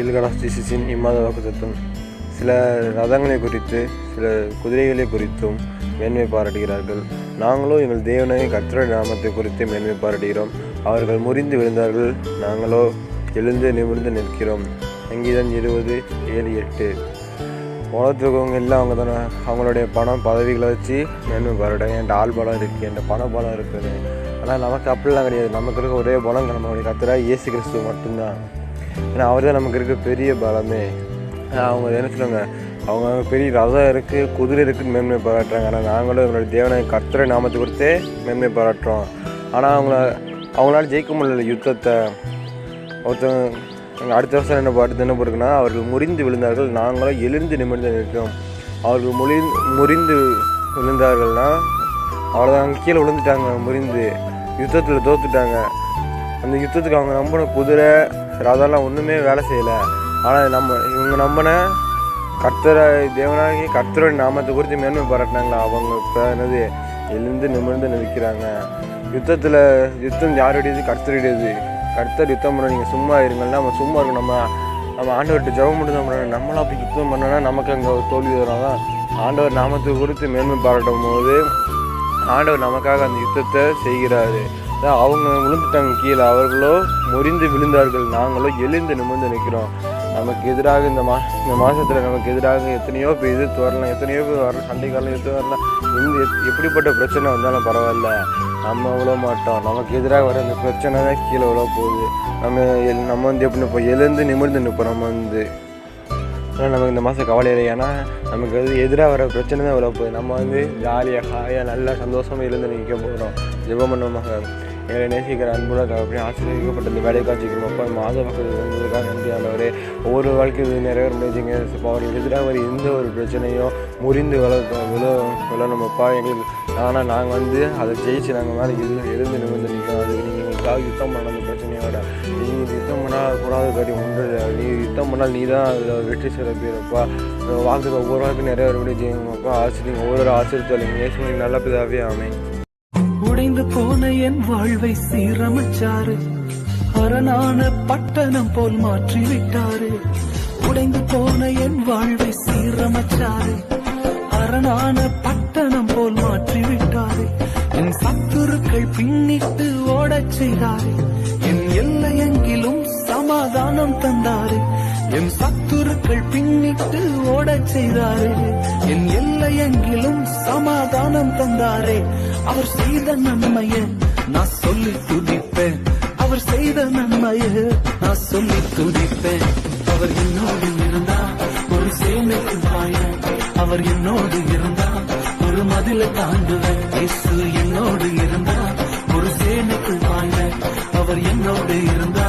ஈல்கடாஸ்டிசின் இம்மாத வாக்குத்தத்தம். சில ரதங்களை குறித்து சில குதிரைகளை குறித்தும் மேன்மை பாராட்டுகிறார்கள். நாங்களோ எங்கள் தேவனை கத்திர நாமத்தை குறித்து மேன்மை பாராட்டுகிறோம். அவர்கள் முறிந்து விழுந்தார்கள். நாங்களோ எழுந்து நிமிர்ந்து நிற்கிறோம். சங்கீதம் இருபது ஏழு எட்டு. உலகத்தில் இருக்கவங்க எல்லாம் அவங்க தானே அவங்களுடைய பணம் பதவிகளை வச்சு மேன்மை பாராட்டாங்க என்கிட்ட ஆள் பலம் இருக்குது என்கிட்ட பண பலம் இருக்குது. ஆனால் நமக்கு அப்படிலாம் கிடையாது. நமக்கு இருக்க ஒரே பலம் நம்மளுடைய கத்தரா இயேசு கிறிஸ்து மட்டும்தான். ஏன்னா அவர் தான் நமக்கு இருக்க பெரிய பலமே. அவங்க என்ன சொல்லுவாங்க அவங்க பெரிய ரதம் இருக்குது குதிரை இருக்குன்னு மேன்மை பாராட்டுறாங்க. ஆனால் நாங்களும் எங்களுடைய தேவனை கர்த்தரை நாமத்தை கொடுத்தே மேன்மை பாராட்டுறோம். ஆனால் அவங்கள அவங்களால ஜெயிக்க முடியல யுத்தத்தை. ஒருத்தன் எங்கள் அடுத்த வருஷம் என்ன பாட்டு என்ன போஇருக்குன்னா அவர்கள் முறிந்து விழுந்தார்கள் நாங்களும் எழுந்து நிமிர்ந்து நிற்கிறோம். அவர்கள் முறி முறிந்து விழுந்தார்கள்னா அவ்வளோதான் கீழே விழுந்துட்டாங்க முறிந்து. யுத்தத்தில் தோத்துட்டாங்க. அந்த யுத்தத்துக்கு அவங்க நம்பின குதிரை அதெல்லாம் ஒன்றுமே வேலை செய்யலை. ஆனால் நம்ம இவங்க நம்பின கர்த்தரை தேவனாகி கர்த்தரோட நாமத்தை குறித்து மேன்மை பாராட்டினாங்களா? அவங்க இப்போ என்னது எழுந்து நிமிர்ந்து நிற்கிறாங்க. யுத்தத்தில் யுத்தம் யாருடையது? கர்த்தருடையது. கர்த்தர் யுத்தம் பண்ண நீங்கள் சும்மா இருங்கன்னா நம்ம சும்மா இருக்கணும். நம்ம நம்ம ஆண்டவர்கிட்ட ஜெபம் மட்டும் தான் பண்ணணும். நம்மளும் அப்படி யுத்தம் பண்ணோன்னா நமக்கு அங்கே ஒரு தோல்வி வரும். தான் ஆண்டவர் நாமத்தை குறித்து மேன்மை பாராட்டும் போது ஆண்டவர் நமக்காக அந்த யுத்தத்தை செய்கிறாரு. அவங்க விழுந்துட்டாங்க கீழே. அவர்களோ முறிந்து விழுந்தார்கள். நாங்களோ எழுந்து நிமிர்ந்து நிற்கிறோம். நமக்கு எதிராக இந்த மா இந்த மாதத்தில் நமக்கு எதிராக எத்தனையோ பேர் எதிர்த்து வரலாம் எத்தனையோ பேர் வரலாம் சண்டைக்காலம் எதிர்த்து வரலாம் இந்த எப்படிப்பட்ட பிரச்சனை வந்தாலும் பரவாயில்ல. நம்ம விழ மாட்டோம். நமக்கு எதிராக வர இந்த பிரச்சனை தான் கீழே விழ போகுது. நம்ம எல்- நம்ம வந்து எப்படி நிற்போம் எழுந்து நிமிர்ந்து நிற்போம் நம்ம வந்து. ஆனால் நமக்கு இந்த மாதம் கவலை இல்லை. ஏன்னா நமக்கு வந்து எதிராக வர பிரச்சனை தான் இவ்வளோ போகுது. நம்ம வந்து ஜாலியாக ஹாயாக நல்லா சந்தோஷமாக இருந்து நிற்க போகிறோம் ஜெபம் பண்ணுவோமாக எங்களை நேசிக்கிற அன்புடன் அப்படி ஆசீர்வதிக்கப்பட்ட இந்த வேலையை காட்சிக்கிறோம் அப்பா மாத மக்கள் இருந்ததுக்காக நன்றி ஆண்டவரே ஒவ்வொரு வாழ்க்கையும் இது நிறைவேற முடியுங்க அவர் அவர்களுக்கு எதிராக எந்த ஒரு பிரச்சனையும் முறிந்து வளர்த்தோம் விழ விழணுமப்பா எங்களுக்கு ஆனால் நாங்கள் வந்து அதை ஜெயிச்சு நாங்கள் மேலே இருந்து எழுந்து நிமிர்ந்து நிற்கிறோம். அதுக்கு நீங்கள் எங்களுக்காக யுத்தம் பண்ண அந்த பிரச்சனையோட நீங்கள் யுத்தம் பண்ணால் கூடாத காரியம் ஒன்று. இல்லை. நீ யுத்தம் பண்ணால் நீ தான் அதில் வெற்றி சிறப்பிறப்பா வாழ்க்கை ஒவ்வொரு வாழ்க்கையும் நிறைய விட செய்யுங்கப்பா ஆசிரியங்க ஒவ்வொரு ஆசிரியர் இயேசுவின் நல்ல பிதாவே அமைங்க போன என் வாழ்வை சீரமைச்சாரு. அரணான பட்டணம் போல் மாற்றி விட்டாரு உடைந்து போன என் வாழ்வை சீரமைச்சாரு. அரணான பட்டணம் போல் மாற்றி விட்டாரு என் சத்துருக்கள் பின்னிட்டு ஓடச் செய்தாரு. என் எல்லையெங்கிலும் சமாதானம் தந்தாரு. என் சத்துருக்கள் பின்னிட்டு ஓடச் செய்தாரு. என் எல்லையெங்கிலும் சமாதானம் தந்தாரே. அவர் செய்த நன்மைய நான் சொல்லி துதிப்பேன். அவர் செய்த நன்மைய நான் சொல்லி துதிப்பேன். அவர் என்னோடு இருந்தா ஒரு சேனைக்கு பாய அவர் என்னோடு இருந்தா ஒரு மதில தாண்டுவேன். இயேசு என்னோடு இருந்தா ஒரு சேனைக்கு பாய அவர் என்னோடு இருந்தா